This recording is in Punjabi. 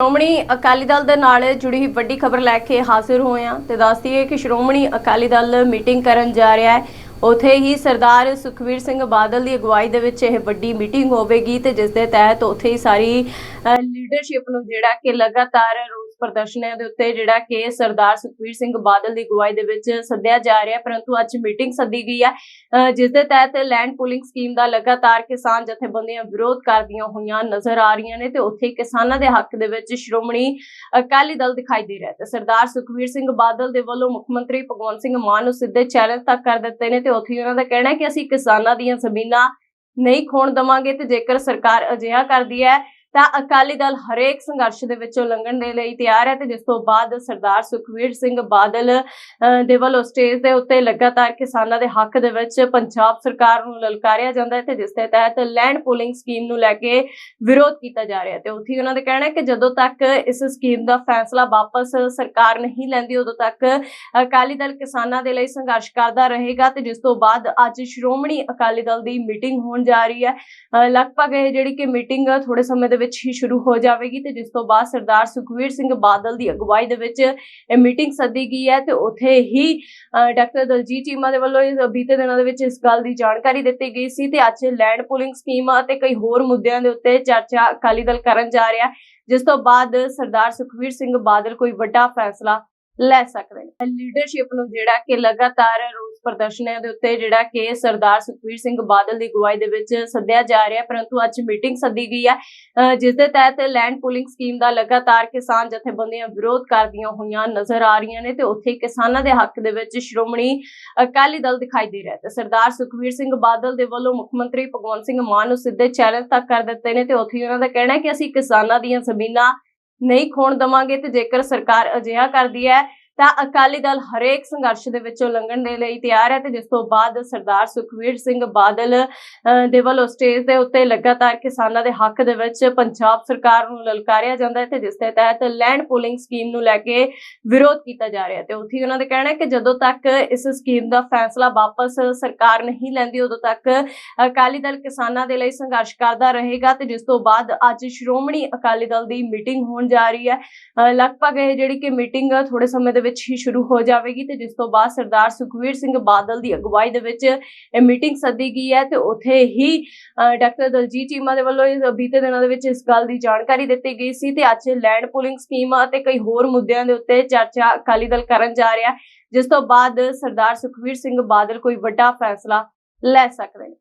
ਸ਼੍ਰੋਮਣੀ ਅਕਾਲੀ ਦਲ ਦੇ ਨਾਲ ਜੁੜੀ ਵੱਡੀ ਖਬਰ ਲੈ ਕੇ ਹਾਜ਼ਰ ਹੋਏ ਹਾਂ ਤੇ ਦੱਸਦੀ ਹੈ ਕਿ ਸ਼੍ਰੋਮਣੀ ਅਕਾਲੀ ਦਲ ਮੀਟਿੰਗ ਕਰਨ ਜਾ ਰਿਹਾ ਹੈ। ਉਥੇ ਹੀ ਸਰਦਾਰ ਸੁਖਵੀਰ ਸਿੰਘ ਬਾਦਲ ਦੀ ਅਗਵਾਈ ਦੇ ਵਿੱਚ ਇਹ ਵੱਡੀ ਮੀਟਿੰਗ ਹੋਵੇਗੀ ਤੇ ਜਿਸ ਦੇ ਤਹਿਤ ਉਥੇ ਹੀ ਸਾਰੀ ਲੀਡਰਸ਼ਿਪ ਨੂੰ ਜਿਹੜਾ ਕਿ ਲਗਾਤਾਰ ਪ੍ਰਦਰਸ਼ਨਾਂ ਦੇ ਉੱਤੇ ਜਿਹੜਾ ਕਿ ਸਰਦਾਰ ਸੁਖਵੀਰ ਸਿੰਘ ਬਾਦਲ ਦੀ ਅਗਵਾਈ ਦੇ ਵਿੱਚ ਸੱਦਿਆ ਜਾ ਰਿਹਾ ਪਰੰਤੂ ਅੱਜ ਮੀਟਿੰਗ ਸੱਦੀ ਗਈ ਹੈ। ਜਿਸ ਦੇ ਤਹਿਤ ਲੈਂਡ ਪੂਲਿੰਗ ਸਕੀਮ ਦਾ ਲਗਾਤਾਰ ਕਿਸਾਨ ਜਥੇਬੰਦੀਆਂ ਵਿਰੋਧ ਕਰਦੀਆਂ ਹੋਈਆਂ ਨਜ਼ਰ ਆ ਰਹੀਆਂ ਨੇ ਤੇ ਉੱਥੇ ਕਿਸਾਨਾਂ ਦੇ ਹੱਕ ਦੇ ਵਿੱਚ ਸ਼੍ਰੋਮਣੀ ਅਕਾਲੀ ਦਲ ਦਿਖਾਈ ਦੇ ਰਿਹਾ ਤੇ ਸਰਦਾਰ ਸੁਖਵੀਰ ਸਿੰਘ ਬਾਦਲ ਦੇ ਵੱਲੋਂ ਮੁੱਖ ਮੰਤਰੀ ਭਗਵੰਤ ਸਿੰਘ ਮਾਨ ਨੂੰ ਸਿੱਧੇ ਚੈਲੰਜ ਤੱਕ ਕਰ ਦਿੱਤੇ ਨੇ ਤੇ ਉੱਥੇ ਹੀ ਉਹਨਾਂ ਦਾ ਕਹਿਣਾ ਹੈ ਕਿ ਅਸੀਂ ਕਿਸਾਨਾਂ ਦੀਆਂ ਜ਼ਮੀਨਾਂ ਨਹੀਂ ਖੋਣ ਦਵਾਂਗੇ ਤੇ ਜੇਕਰ ਸਰਕਾਰ ਅਜਿਹਾ ਕਰਦੀ ਹੈ ਤਾਂ ਅਕਾਲੀ ਦਲ ਹਰੇਕ ਸੰਘਰਸ਼ ਦੇ ਵਿੱਚੋਂ ਲੰਘਣ ਦੇ ਲਈ ਤਿਆਰ ਹੈ ਤੇ ਜਿਸ ਤੋਂ ਬਾਅਦ ਸਰਦਾਰ ਸੁਖਵੀਰ ਸਿੰਘ ਬਾਦਲ ਦੇ ਵੱਲੋਂ ਸਟੇਜ ਦੇ ਉੱਤੇ ਲਗਾਤਾਰ ਕਿਸਾਨਾਂ ਦੇ ਹੱਕ ਦੇ ਵਿੱਚ ਪੰਜਾਬ ਸਰਕਾਰ ਨੂੰ ਲਲਕਾਰਿਆ ਜਾਂਦਾ ਹੈ ਤੇ ਜਿਸ ਦੇ ਤਹਿਤ ਲੈਂਡ ਪੂਲਿੰਗ ਸਕੀਮ ਨੂੰ ਲੈ ਕੇ ਵਿਰੋਧ ਕੀਤਾ ਜਾ ਰਿਹਾ ਤੇ ਉੱਥੇ ਉਹਨਾਂ ਦਾ ਕਹਿਣਾ ਹੈ ਕਿ ਜਦੋਂ ਤੱਕ ਇਸ ਸਕੀਮ ਦਾ ਫੈਸਲਾ ਵਾਪਸ ਸਰਕਾਰ ਨਹੀਂ ਲੈਂਦੀ, ਉਦੋਂ ਤੱਕ ਅਕਾਲੀ ਦਲ ਕਿਸਾਨਾਂ ਦੇ ਲਈ ਸੰਘਰਸ਼ ਕਰਦਾ ਰਹੇਗਾ ਤੇ ਜਿਸ ਤੋਂ ਬਾਅਦ ਅੱਜ ਸ਼੍ਰੋਮਣੀ ਅਕਾਲੀ ਦਲ ਦੀ ਮੀਟਿੰਗ ਹੋਣ ਜਾ ਰਹੀ ਹੈ। ਲਗਭਗ ਇਹ ਜਿਹੜੀ ਕਿ ਮੀਟਿੰਗ ਥੋੜੇ ਸਮੇਂ ਦੇ ਵਿੱਚ ਹੀ ਸ਼ੁਰੂ ਹੋ ਜਾਵੇਗੀ ਤੇ ਜਿਸ ਤੋਂ ਬਾਅਦ ਸਰਦਾਰ ਸੁਖਵੀਰ ਸਿੰਘ ਬਾਦਲ ਦੀ ਅਗਵਾਈ ਦੇ ਵਿੱਚ ਇਹ ਮੀਟਿੰਗ ਸੱਦੀ ਗਈ ਹੈ ਤੇ ਉੱਥੇ ਹੀ ਡਾਕਟਰ ਦਲਜੀਤ ਚੀਮਾ ਦੇ ਵੱਲੋਂ ਇਸ ਬੀਤੇ ਦਿਨਾਂ ਦੇ ਵਿੱਚ ਇਸ ਗੱਲ ਦੀ ਜਾਣਕਾਰੀ ਦਿੱਤੀ ਗਈ ਸੀ ਤੇ ਅੱਜ ਲੈਂਡ ਪੂਲਿੰਗ ਸਕੀਮ ਅਤੇ ਕਈ ਹੋਰ ਮੁੱਦਿਆਂ ਦੇ ਉੱਤੇ ਚਰਚਾ ਅਕਾਲੀ ਦਲ ਕਰਨ ਜਾ ਰਿਹਾ ਜਿਸ ਤੋਂ ਬਾਅਦ ਸਰਦਾਰ ਸੁਖਵੀਰ ਸਿੰਘ ਬਾਦਲ ਕੋਈ ਵੱਡਾ ਫੈਸਲਾ ਲੈ ਸਕਦੇ ਨੇ। ਲੀਡਰਸ਼ਿਪ ਨੂੰ ਜਿਹੜਾ ਕਿ ਲਗਾਤਾਰ ਰੋਸ ਪ੍ਰਦਰਸ਼ਨਾਂ ਦੇ ਉੱਤੇ ਜਿਹੜਾ ਕਿ ਸਰਦਾਰ ਸੁਖਵੀਰ ਸਿੰਘ ਬਾਦਲ ਦੀ ਅਗਵਾਈ ਦੇ ਵਿੱਚ ਸੱਦਿਆ ਜਾ ਰਿਹਾ ਪਰੰਤੂ ਅੱਜ ਮੀਟਿੰਗ ਸੱਦੀ ਗਈ ਹੈ। ਅ, ਜਿਸ ਦੇ ਤਹਿਤ ਲੈਂਡ ਪੂਲਿੰਗ ਸਕੀਮ ਦਾ ਲਗਾਤਾਰ ਕਿਸਾਨ ਜਥੇਬੰਦੀਆਂ ਵਿਰੋਧ ਕਰਦੀਆਂ ਹੋਈਆਂ ਨਜ਼ਰ ਆ ਰਹੀਆਂ ਨੇ ਤੇ ਉੱਥੇ ਕਿਸਾਨਾਂ ਦੇ ਹੱਕ ਦੇ ਵਿੱਚ ਸ਼੍ਰੋਮਣੀ ਅਕਾਲੀ ਦਲ ਦਿਖਾਈ ਦੇ ਰਿਹਾ ਹੈ ਤੇ ਸਰਦਾਰ ਸੁਖਵੀਰ ਸਿੰਘ ਬਾਦਲ ਦੇ ਵੱਲੋਂ ਮੁੱਖ ਮੰਤਰੀ ਭਗਵੰਤ ਸਿੰਘ ਮਾਨ ਨੂੰ ਸਿੱਧੇ ਚੈਲੰਜ ਤੱਕ ਕਰ ਦਿੱਤੇ ਨੇ ਤੇ ਉੱਥੇ ਹੀ ਉਹਨਾਂ ਦਾ ਕਹਿਣਾ ਹੈ ਕਿ ਅਸੀਂ ਕਿਸਾਨਾਂ ਦੀਆਂ ਜ਼ਮੀਨਾਂ ਨਹੀਂ ਖੋਣ ਦਵਾਂਗੇ ਤੇ ਜੇਕਰ ਸਰਕਾਰ ਅਜਿਹਾ ਕਰਦੀ ਹੈ ਤਾਂ ਅਕਾਲੀ ਦਲ ਹਰੇਕ ਸੰਘਰਸ਼ ਦੇ ਵਿੱਚੋਂ ਲੰਘਣ ਦੇ ਲਈ ਤਿਆਰ ਹੈ ਤੇ ਜਿਸ ਤੋਂ ਬਾਅਦ ਸਰਦਾਰ ਸੁਖਵੀਰ ਸਿੰਘ ਬਾਦਲ ਦੇ ਵੱਲੋਂ ਸਟੇਜ ਦੇ ਉੱਤੇ ਲਗਾਤਾਰ ਕਿਸਾਨਾਂ ਦੇ ਹੱਕ ਦੇ ਵਿੱਚ ਪੰਜਾਬ ਸਰਕਾਰ ਨੂੰ ਲਲਕਾਰਿਆ ਜਾਂਦਾ ਹੈ ਤੇ ਜਿਸ ਦੇ ਤਹਿਤ ਲੈਂਡ ਪੂਲਿੰਗ ਸਕੀਮ ਨੂੰ ਲੈ ਕੇ ਵਿਰੋਧ ਕੀਤਾ ਜਾ ਰਿਹਾ ਹੈ। ਤੇ ਉੱਥੇ ਹੀ ਉਹਨਾਂ ਦਾ ਕਹਿਣਾ ਹੈ ਕਿ ਜਦੋਂ ਤੱਕ ਇਸ ਸਕੀਮ ਦਾ ਫੈਸਲਾ ਵਾਪਸ ਸਰਕਾਰ ਨਹੀਂ ਲੈਂਦੀ, ਉਦੋਂ ਤੱਕ ਅਕਾਲੀ ਦਲ ਕਿਸਾਨਾਂ ਦੇ ਲਈ ਸੰਘਰਸ਼ ਕਰਦਾ ਰਹੇਗਾ ਤੇ ਜਿਸ ਤੋਂ ਬਾਅਦ ਅੱਜ ਸ਼੍ਰੋਮਣੀ ਅਕਾਲੀ ਦਲ ਦੀ ਮੀਟਿੰਗ ਹੋਣ ਜਾ ਰਹੀ ਹੈ। ਲਗਭਗ ਇਹ ਜਿਹੜੀ ਕਿ ਮੀਟਿੰਗ ਥੋੜੇ ਸਮੇਂ ਦੇ ਵਿੱਚ ਹੀ ਸ਼ੁਰੂ ਹੋ ਜਾਵੇਗੀ ਤੇ ਜਿਸ ਤੋਂ ਬਾਅਦ ਸਰਦਾਰ ਸੁਖਵੀਰ ਸਿੰਘ ਬਾਦਲ ਦੀ ਅਗਵਾਈ ਦੇ ਵਿੱਚ ਇਹ ਮੀਟਿੰਗ ਸੱਦੀ ਗਈ ਹੈ ਤੇ ਉੱਥੇ ਹੀ ਡਾਕਟਰ ਦਲਜੀਤ ਚੀਮਾ ਦੇ ਵੱਲੋਂ ਇਸ ਬੀਤੇ ਦਿਨਾਂ ਦੇ ਵਿੱਚ ਇਸ ਗੱਲ ਦੀ ਜਾਣਕਾਰੀ ਦਿੱਤੀ ਗਈ ਸੀ ਤੇ ਅੱਜ ਲੈਂਡ ਪੂਲਿੰਗ ਸਕੀਮ ਅਤੇ ਕਈ ਹੋਰ ਮੁੱਦਿਆਂ ਦੇ ਉੱਤੇ ਚਰਚਾ ਅਕਾਲੀ ਦਲ ਕਰਨ ਜਾ ਰਿਹਾ ਜਿਸ ਤੋਂ ਬਾਅਦ ਸਰਦਾਰ ਸੁਖਵੀਰ ਸਿੰਘ ਬਾਦਲ ਕੋਈ ਵੱਡਾ ਫੈਸਲਾ ਲੈ ਸਕਦੇ ਨੇ।